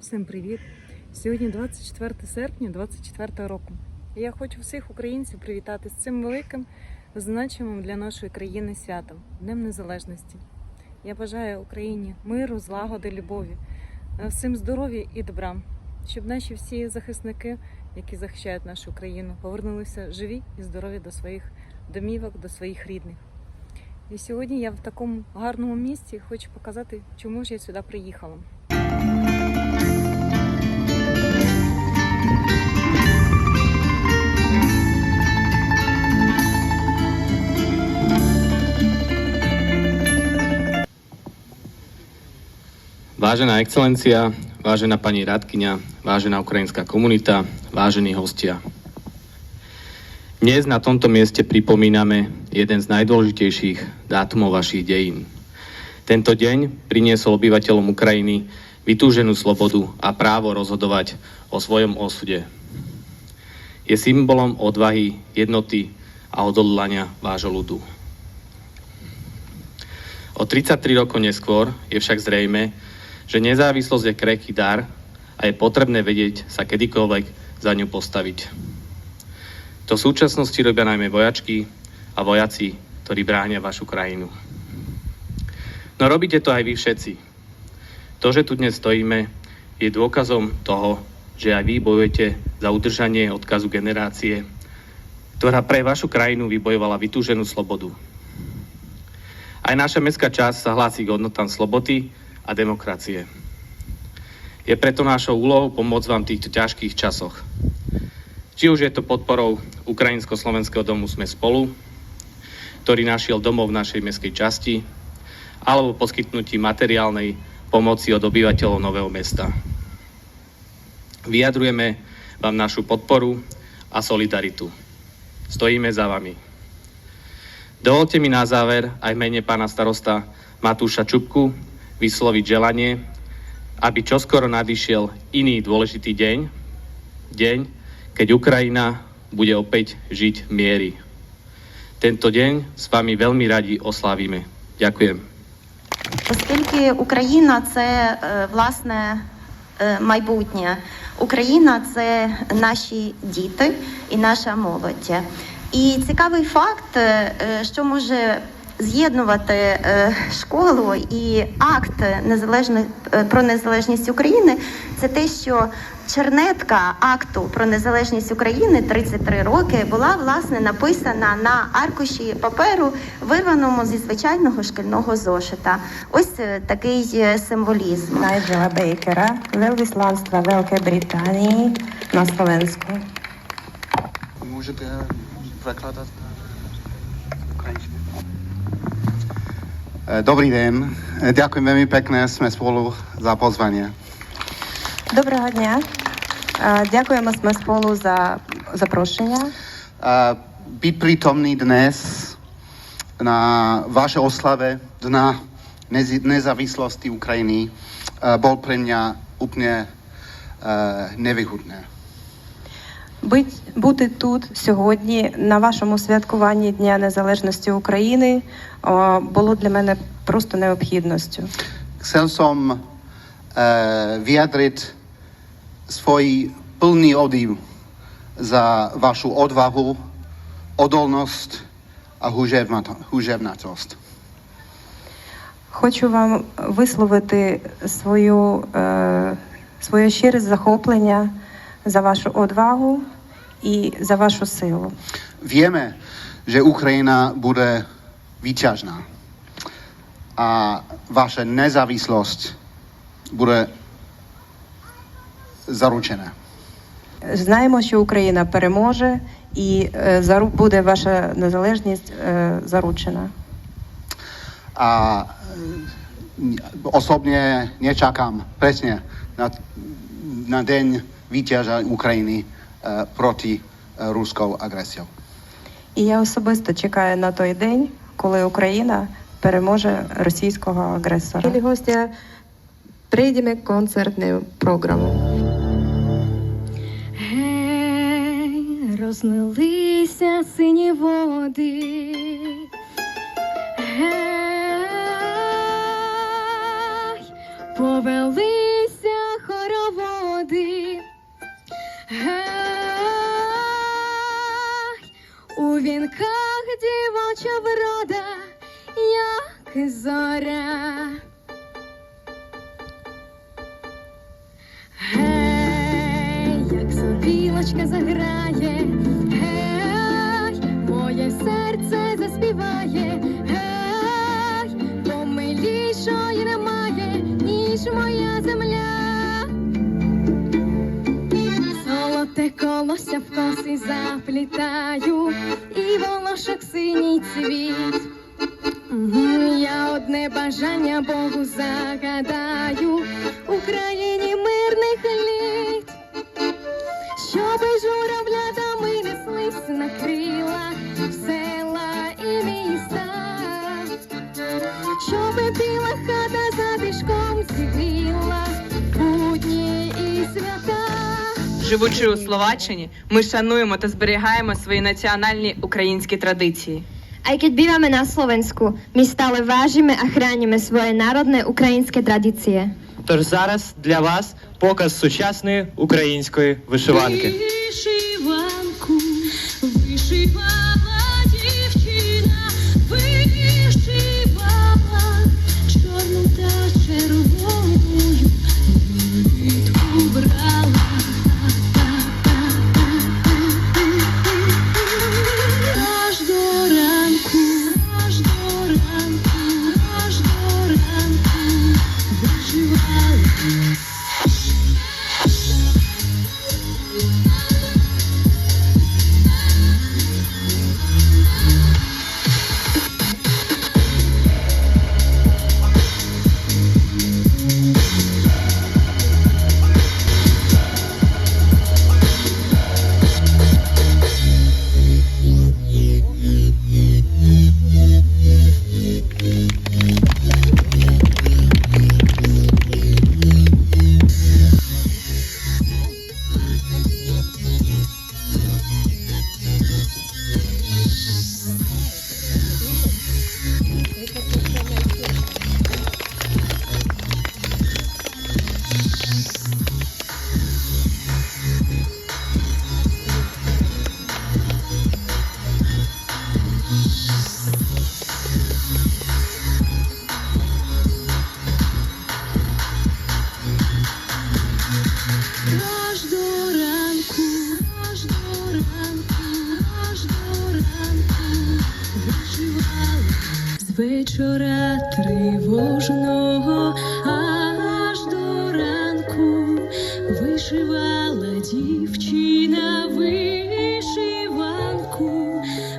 Всім привіт! Сьогодні 24 серпня 24 року. Я хочу всіх українців привітати з цим великим, значимим для нашої країни святом Днем Незалежності. Я бажаю Україні миру, злагоди, любові, е, всім здоров'я і добра, щоб наші всі захисники, які захищають нашу країну, повернулися живі і здорові до своїх домівок, до своїх рідних. І сьогодні я в такому гарному місці хочу показати, чому ж я сюди приїхала. Vážená excelencia, vážená pani radkyňa, vážená ukrajinská komunita, vážení hostia. Dnes na tomto mieste pripomíname jeden z najdôležitejších dátumov vašich dejín. Tento deň priniesol obyvateľom Ukrajiny vytúženú slobodu a právo rozhodovať o svojom osude. Je symbolom odvahy, jednoty a odhodlania vášho ľudu. O 33 rokov neskôr je však zrejme, že nezávislosť je krehký dar a je potrebné vedieť sa kedykoľvek za ňu postaviť. To v súčasnosti robia najmä vojačky a vojaci, ktorí bránia vašu krajinu. No robíte to aj vy všetci. To, že tu dnes stojíme, je dôkazom toho, že aj vy bojujete za udržanie odkazu generácie, ktorá pre vašu krajinu vybojovala vytúženú slobodu. Aj naša mestská časť sa hlási k hodnotám slobody a demokracie. Je preto našou úlohou pomôcť vám v týchto ťažkých časoch. Či už je to podporou Ukrajinsko-Slovenského domu Sme spolu, ktorý našiel domov v našej mestskej časti, alebo poskytnutí materiálnej pomoci od obyvateľov Nového mesta. Vyjadrujeme vám našu podporu a solidaritu. Stojíme za vami. Dovolte mi na záver aj mene pána starosta Matúša Čupku vysloviť želanie, aby čoskoro nadišiel iný dôležitý deň, deň, keď Ukrajina bude opäť žiť v miery. Tento deň s vami veľmi radi oslávime. Ďakujem. Оскільки Україна це е, власне е, майбутнє, Україна це наші діти і наша молодь. І цікавий факт, е, е, що може з'єднувати е, школу і акт незалежних е, про незалежність України, це те, що чернетка акту про незалежність України 33 роки була власне написана на аркуші паперу, вирваному зі звичайного шкільного зошита. Ось е, такий символізм. Найджела Бейкера, Велвісланства Великої Британії на Словенську. Можете перекладати на E, dobrý deň, e, ďakujem veľmi pekne, sme spolu za pozvanie. Dobrého dňa, e, ďakujeme sme spolu za zaprošenia. Byť prítomný dnes na vaše oslave Dna nezávislosti Ukrajiny bol pre mňa úplne nevyhodné. Бути тут сьогодні на вашому святкуванні Дня Незалежності України було для мене просто необхідністю. Som e, vyjadriť svoj plný odiv za vašu odvahu, odolnosť a. Хочу вам висловити свою, е, своє щире захоплення за вашу odvahu і за вашу силу. Vieme, že Ukrajina bude výťažná a vaša nezávislosť bude zaručená. Знаємо, що Україна переможе і е, зару- буде ваша незалежність е, заручена. A e, osobne nečakám presne na, na deň výťaža Ukrajiny e, proti e, ruskou agresiou. І я особисто чекаю на той день, коли Україна переможе російського агресора. Prejdeme k koncertnej programu. Гей, розлилися сині води. Гей, повелися зоря. Гей, як сопілочка заграє, гей, моє серце заспіває, гей, бо немає, ніж моя земля. Золоте колося в коси заплітаю, і волошок синій цвіт. Бажання Богу загадаю, Україні мирних літ, щоби журавлятами неслись на крилах в села і міста, щоби біла хата за тишком зігріла будні і свята. Живучи у Словаччині, ми шануємо та зберігаємо свої національні українські традиції. Aj keď bývame na Slovensku, my stále vážime a chránime svoje národné ukrajinské tradície. Тож зараз для вас показ сучасної української вишиванки. Вишиванку вишивала Вишивала дівчина вишиванку,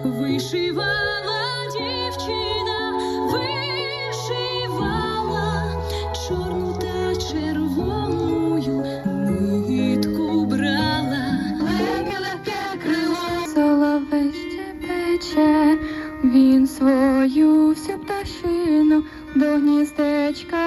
вишивала дівчина, вишивала чорну та червоною нитку брала. Легке крило соловей щебече, він свою всю пташину до гніздечка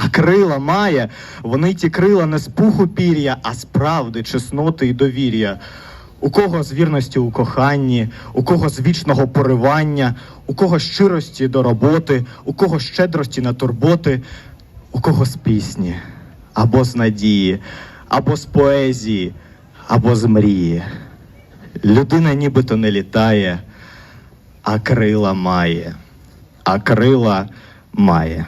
А крила має, вони ті крила не з пуху пір'я, а з правди, чесноти і довір'я. У кого з вірності у коханні, у кого з вічного поривання, у кого щирості до роботи, у кого щедрості на турботи, у кого з пісні, або з надії, або з поезії, або з мрії. Людина нібито не літає, а крила має, а крила має.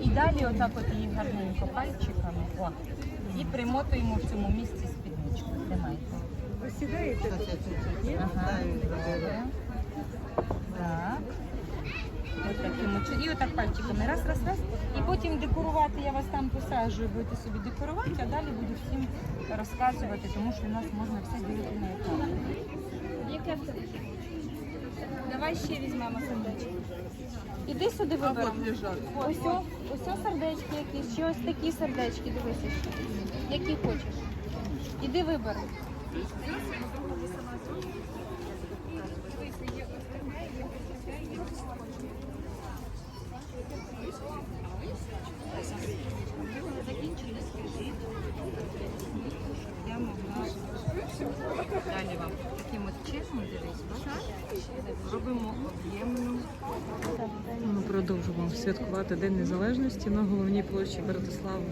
І далі отак от її гарненько пальчиками. О, і примотуємо в цьому місці спідничку. Тримайте. Ви сідаєте? Ага. Так. Ось таким от І отак пальчиками. Раз, раз, раз. І потім декорувати, я вас там посаджую, будете собі декорувати, а далі буду всім розказувати, тому що у нас можна все ділити на етапи. Яке в тебе? Давай ще візьмемо сердечко. Іди сюди виберемо. Ось, о- ось о сердечки якісь, чи ось такі сердечки, дивися ще. Які хочеш. Іди вибери. Я могла далі вам таким от чином дивись, бачиш? Робимо об'ємну. Ми продовжуємо святкувати День Незалежності на головній площі Братислави.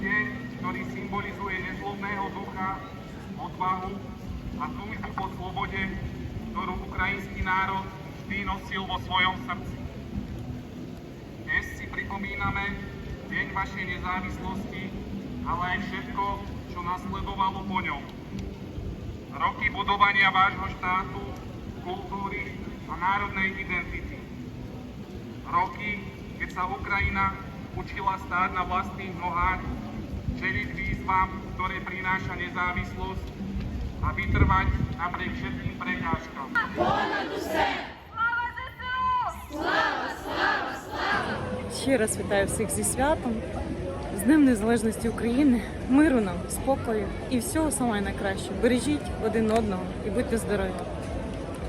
Deň, ktorý symbolizuje nezlobného ducha, odvahu a túžbu po slobode, ktorú ukrajinský národ vždy nosil vo svojom srdci. Dnes si pripomíname deň vašej nezávislosti, ale aj všetko, čo nasledovalo po ňom. Roky budovania vášho štátu, kultúry a národnej identity. Roky, keď sa Ukrajina učila stáť na vlastných nohách, čeliť výzvam, ktoré prináša nezávislosť a vytrvať napriek všetkým prekážkam. Ще раз вітаю всіх зі святом, з Днем Незалежності України, миру нам, спокою і всього самого найкращого. Бережіть один одного і будьте здорові!